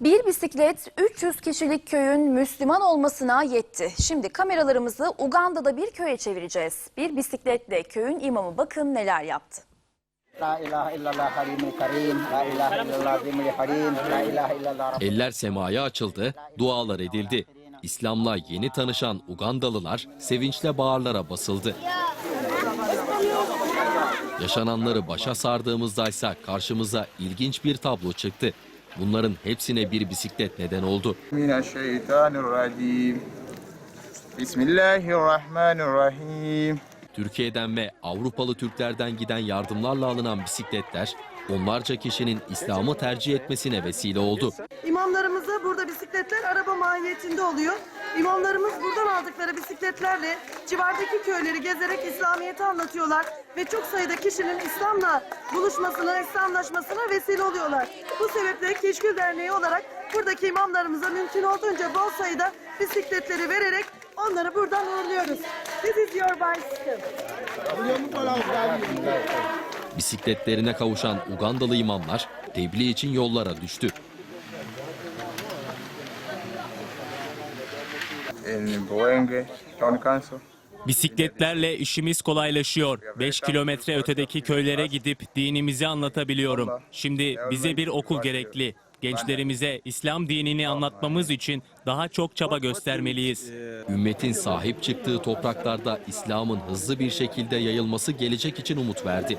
Bir bisiklet 300 kişilik köyün Müslüman olmasına yetti. Şimdi kameralarımızı Uganda'da bir köye çevireceğiz. Bir bisikletle köyün imamı bakın neler yaptı. Eller semaya açıldı, dualar edildi. İslam'la yeni tanışan Ugandalılar sevinçle bağırlara basıldı. Yaşananları başa sardığımızda ise karşımıza ilginç bir tablo çıktı. Bunların hepsine bir bisiklet neden oldu. Bismillahirrahmanirrahim. Türkiye'den ve Avrupalı Türklerden giden yardımlarla alınan bisikletler onlarca kişinin İslam'ı tercih etmesine vesile oldu. İmamlarımıza burada bisikletler araba mahiyetinde oluyor. İmamlarımız buradan aldıkları bisikletlerle civardaki köyleri gezerek İslamiyet'i anlatıyorlar ve çok sayıda kişinin İslam'la buluşmasına, İslamlaşmasına vesile oluyorlar. Bu sebeple Keşkül Derneği olarak buradaki imamlarımıza mümkün olduğunca bol sayıda bisikletleri vererek onları buradan uğurluyoruz. This is your bicycle. Bisikletlerine kavuşan Ugandalı imamlar tebliğ için yollara düştü. Bisikletlerle işimiz kolaylaşıyor. 5 kilometre ötedeki köylere gidip dinimizi anlatabiliyorum. Şimdi bize bir okul gerekli. Gençlerimize İslam dinini anlatmamız için daha çok çaba göstermeliyiz. Ümmetin sahip çıktığı topraklarda İslam'ın hızlı bir şekilde yayılması gelecek için umut verdi.